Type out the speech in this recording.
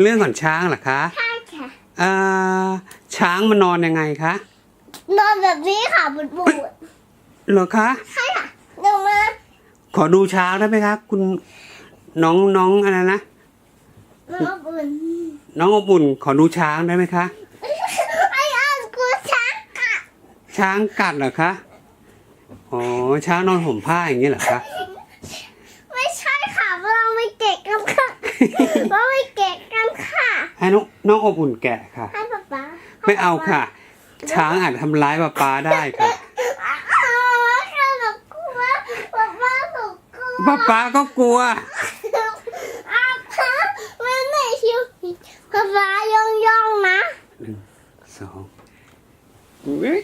เรื่องของช้างเหรอคะใช่ค่ะอ่าช้างมันนอนยังไงคะ นอนแบบนี้ค่ะบุดบุดเหรอคะใช่ค่ะลงมาขอดูช้างได้ไหมคะคุณน้องน้องอะไรนะมาบุญน้องอบอุ่นขอดูช้างได้ไหมคะไอ้อันกูชักค่ะช้างกัดเหรอคะอ๋อช้างนอนห่มผ้าอย่างนี้เหรอคะไม่ใช่ค่ะเราไม่เก็กกันค่ะเราไม่เก็กกันค่ะ ให้น้องน้องอบอุ่นแกะค่ะ ให้ป๊าป๊าไม่เอาค่ะ ช้างอาจทำร้ายป้าป๊าได้ค่ะอ้าวค่ะหนูกลัวป๊าป๊าหนูกลัวป้าป๊าก็กลัวอ้าวค่ะมันไหนชิวป๊าป๊าย่องย่องๆนะหนึ่งสองอุ๊ย